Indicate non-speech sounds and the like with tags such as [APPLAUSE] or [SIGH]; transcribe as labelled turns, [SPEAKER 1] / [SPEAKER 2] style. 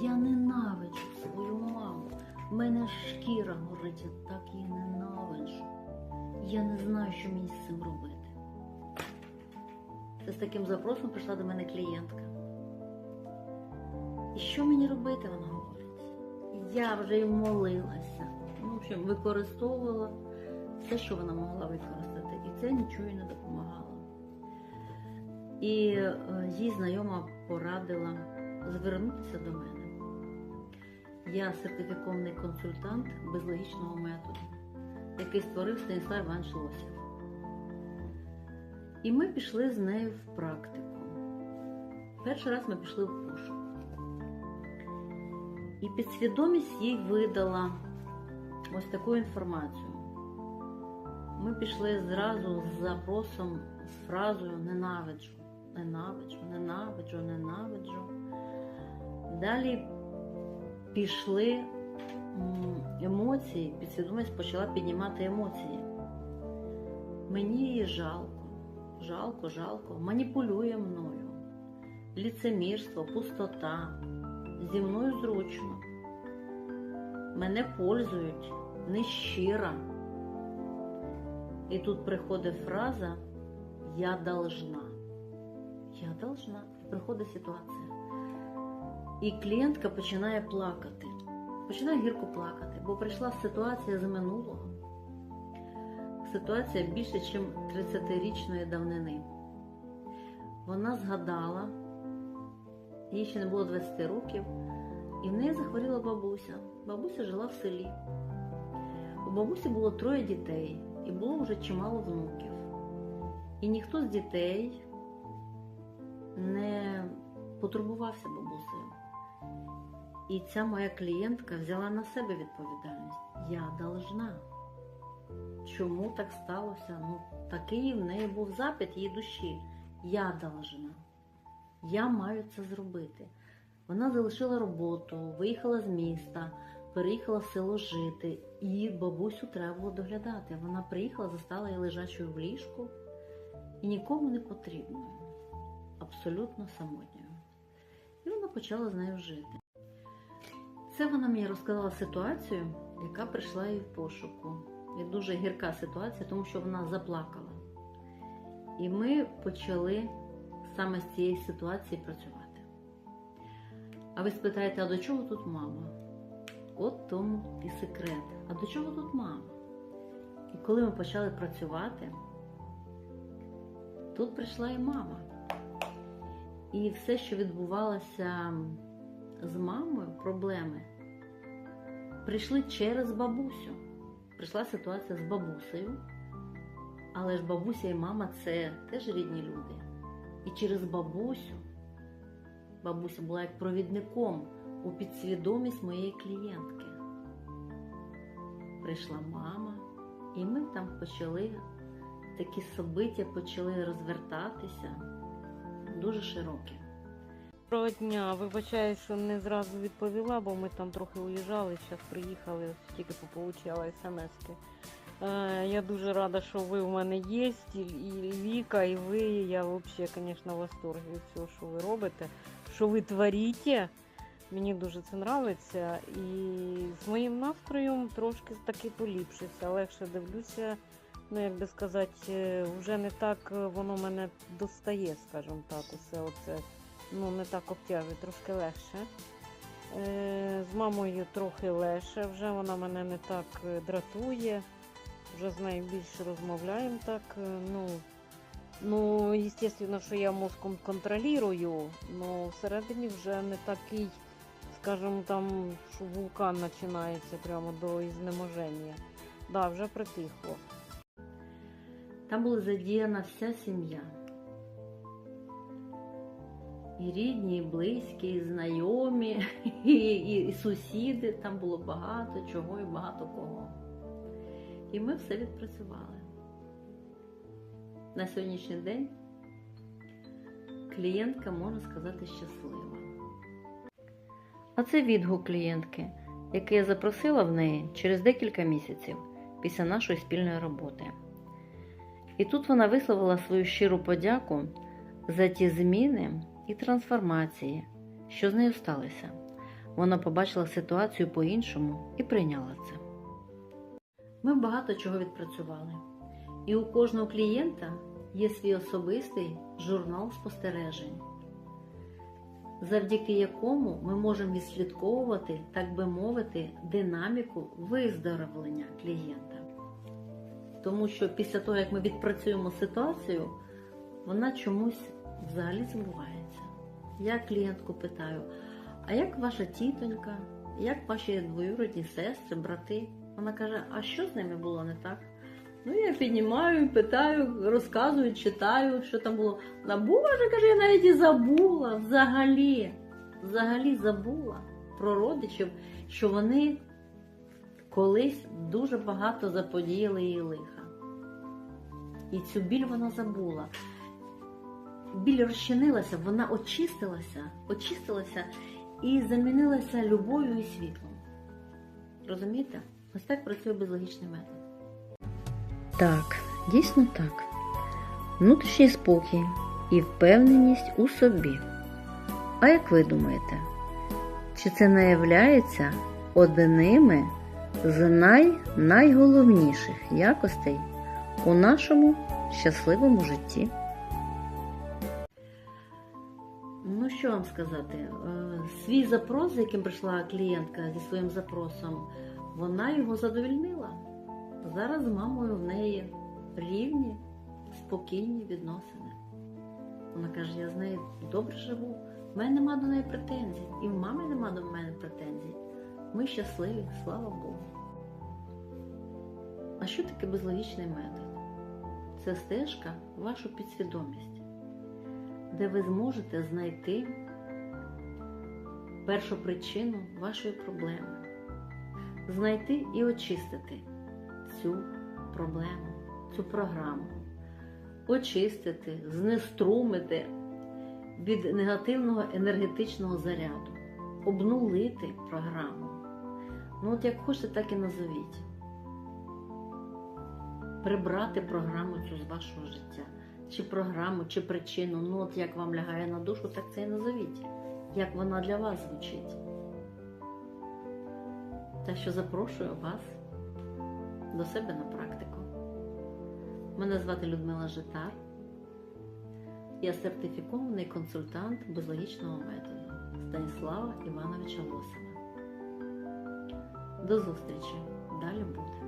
[SPEAKER 1] Я ненавиджу свою маму. В мене шкіра горить, я так її ненавиджу. Я не знаю, що мені з цим робити. Це з таким запросом прийшла до мене клієнтка. І що мені робити, вона говорить. Я вже й молилася. Ну, в общем, використовувала все, що вона могла використати. І це нічого не допомагало. І е, їй знайома порадила звернутися до мене. Я сертифікований консультант безлогічного методу, який створив Станіслав Іванович Лосів. І ми пішли з нею в практику. Перший раз ми пішли в пошук. І підсвідомість їй видала ось таку інформацію. Ми пішли зразу з запросом, з фразою ненавиджу, ненавиджу, ненавиджу, ненавиджу. Далі пішли емоції, підсвідомість почала піднімати емоції. Мені її жалко, жалко, жалко, маніпулює мною. Ліцемірство, пустота, зі мною зручно. Мене пользують нещира. І тут приходить фраза Я должна. Я должна. Приходить ситуація. І клієнтка починає плакати. Починає гірко плакати, бо прийшла ситуація з минулого. Ситуація більше, ніж 30-річної давнини. Вона згадала, їй ще не було 20 років, і в неї захворіла бабуся. Бабуся жила в селі. У бабусі було троє дітей і було вже чимало внуків. І ніхто з дітей не потурбувався бабусею. І ця моя клієнтка взяла на себе відповідальність. Я должна. Чому так сталося? Ну, такий в неї був запит її душі. Я должна. Я маю це зробити. Вона залишила роботу, виїхала з міста, переїхала в село жити, і бабусю треба було доглядати. Вона приїхала, застала її лежачою в ліжку і нікому не потрібною, абсолютно самотньою. Почала з нею жити. Це вона мені розказала ситуацію, яка прийшла їй в пошуку. І дуже гірка ситуація, тому що вона заплакала. І ми почали саме з цієї ситуації працювати. А ви спитаєте, а до чого тут мама? От тому і секрет. А до чого тут мама? І коли ми почали працювати, тут прийшла і мама. І все, що відбувалося з мамою, проблеми, прийшли через бабусю. Прийшла ситуація з бабусею, але ж бабуся і мама це теж рідні люди. І через бабусю, бабуся була як провідником у підсвідомість моєї клієнтки. Прийшла мама, і ми там почали такі собиття почали розвертатися дуже широкі.
[SPEAKER 2] Доброго дня. Вибачаю, що не зразу відповіла, бо ми там трохи уїжджали, зараз приїхали, тільки пополучала смски. Е, я дуже рада, що ви в мене є, і, Віка, і ви. Я взагалі, звісно, в восторгі від цього, що ви робите, що ви творите. Мені дуже це подобається. І з моїм настроєм трошки таки поліпшився. Легше дивлюся, ну як би сказати, вже не так е, воно мене достає, скажімо так, усе оце ну, не так обтяжує, трошки легше. Е, з мамою трохи легше, вже вона мене не так е, дратує, вже з нею більше розмовляємо так. е, Ну, ну, звісно, що я мозком контролюю, але всередині вже не такий, скажімо, там, що вулкан починається прямо до ізнеможення. Да, вже притихло.
[SPEAKER 1] Там була задіяна вся сім'я. І рідні, і близькі, і знайомі, і, [LAUGHS] і, і сусіди. Там було багато чого і багато кого. І ми все відпрацювали. На сьогоднішній день клієнтка, можна сказати, щаслива. А це відгук клієнтки, який я запросила в неї через декілька місяців після нашої спільної роботи. І тут вона висловила свою щиру подяку за ті зміни і трансформації, що з нею сталися. вона побачила ситуацію по-іншому і прийняла це. Ми багато чого відпрацювали. І у кожного клієнта є свій особистий журнал спостережень, завдяки якому ми можемо відслідковувати, так би мовити, динаміку виздоровлення клієнта. Тому що після того, як ми відпрацюємо ситуацію, вона чомусь взагалі забувається. Я клієнтку питаю: а як ваша тітонька, як ваші двоюродні сестри, брати? Вона каже: а що з ними було не так? Ну, я піднімаю, питаю, розказую, читаю, що там було. Вона, Боже, каже, я навіть і забула взагалі, взагалі забула про родичів, що вони колись дуже багато заподіяли їй лиха. І цю біль вона забула. Біль розчинилася, вона очистилася, очистилася і замінилася любов'ю і світлом. Розумієте? Ось так працює безлогічний метод. Так, дійсно так. Внутрішній спокій і впевненість у собі. А як ви думаєте, чи це не являється одними з най найголовніших якостей у нашому щасливому житті? Ну, що вам сказати? Е, Свій запрос, з яким прийшла клієнтка зі своїм запросом, вона його задовільнила. Зараз з мамою в неї рівні, спокійні відносини. Вона каже, я з нею добре живу, в мене нема до неї претензій, і в мами нема до мене претензій. Ми щасливі, слава Богу. А що таке безлогічний метод? Це стежка вашу підсвідомість, де ви зможете знайти першу причину вашої проблеми, знайти і очистити цю проблему, цю програму, очистити, знеструмити від негативного енергетичного заряду, обнулити програму. Ну, от як хочете, так і назовіть. Прибрати програму цю з вашого життя. Чи програму, чи причину. Ну, от як вам лягає на душу, так це і назовіть. Як вона для вас звучить. Так що запрошую вас до себе на практику. Мене звати Людмила Житар. Я сертифікований консультант безлогічного методу Станіслава Івановича Лосова. До зустрічі! Далі буде.